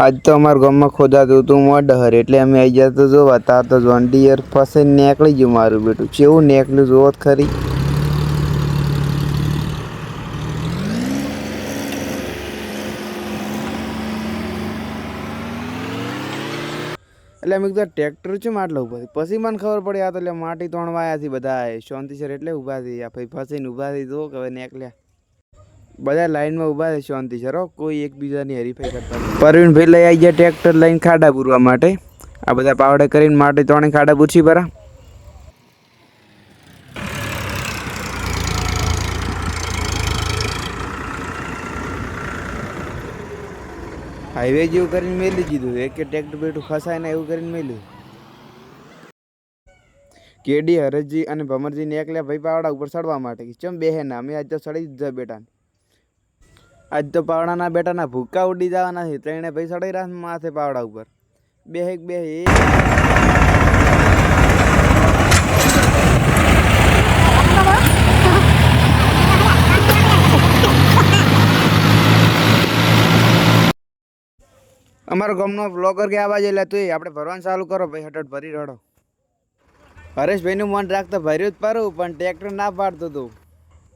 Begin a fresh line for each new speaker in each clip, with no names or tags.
આજ તો અમારા ગામમાં ખોદાતું હતું મોડહર એટલે અમે આવી જતો જોવા. તાર તો જોન ડિયર પાસે નીકળી ગયું મારું બેટું. કેવું નીકળ્યું જોવો ખરી. એટલે અમે કીધું ટ્રેક્ટર છે માટલા ઊભા થઈ પછી મને ખબર પડી આ તો એટલે માટી ત્રણ છે બધા શાંતિ સર એટલે ઊભા થઈ આ ભાઈ ફસીને ઊભા થઈ જો કે હવે નીકળ્યા. બધા લાઈનમાં ઊભા છે શાંતિ સર, હો. કોઈ એકબીજાની હરીફાઈ કરતા. પરવીનભાઈ લઈ આવી ગયા ટ્રેક્ટર લઈને ખાડા પૂરવા માટે. આ બધા પાવડે કરીને માટે ત્રણે ખાડા પૂછી ભરા હાઈવે જેવું કરીને મેલી દીધું એક ટ્રેક્ટર બેઠું ખસાય ને એવું કરીને મેલ્યું કેડી હરજી અને ભમરજીને એકલા ભાઈ પાવડા ઉપર ચડવા માટે. ચમ બેહે ના? અમે આજે તો ચડી દીધા બેટા આજ તો પાવડાના બેટાના ભૂકા ઉડી જવાના છે. ત્રણે ભાઈ સડાઈ રહ્યા માથે પાવડા ઉપર. બે એક, બે અમારો ગામનો બ્લોગર કે આવા એટલે તું આપણે ભરવાનું ચાલુ કરો, ભાઈ હટટ ભરી રડો. હરેશભાઈનું મન રાખતા ભર્યું જ પારું, પણ ટ્રેક્ટર ના પાડતું હતું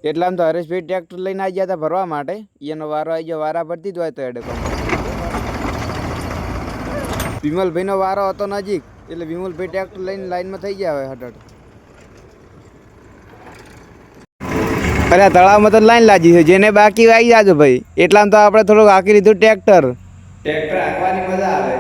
એટલામાં તો હરેશભાઈ ટ્રેક્ટર લઈને આવી ગયા હતા ભરવા માટે. એનો વારો આવી ગયો, વારા ભરતી જ હોય તો એડે વિમલભાઈનો વારો હતો નજીક, એટલે વિમલભાઈ ટ્રેક્ટર લઈને લાઈનમાં થઈ ગયા હવે હટટ અરે તળાવમાં તો લાઈન લાગી છે, જેને બાકી આવી જાજો ભાઈ. એટલામાં તો આપણે થોડુંક હાકી લીધું ટ્રેક્ટર. ટ્રેક્ટર હાંકવાની મજા આવે.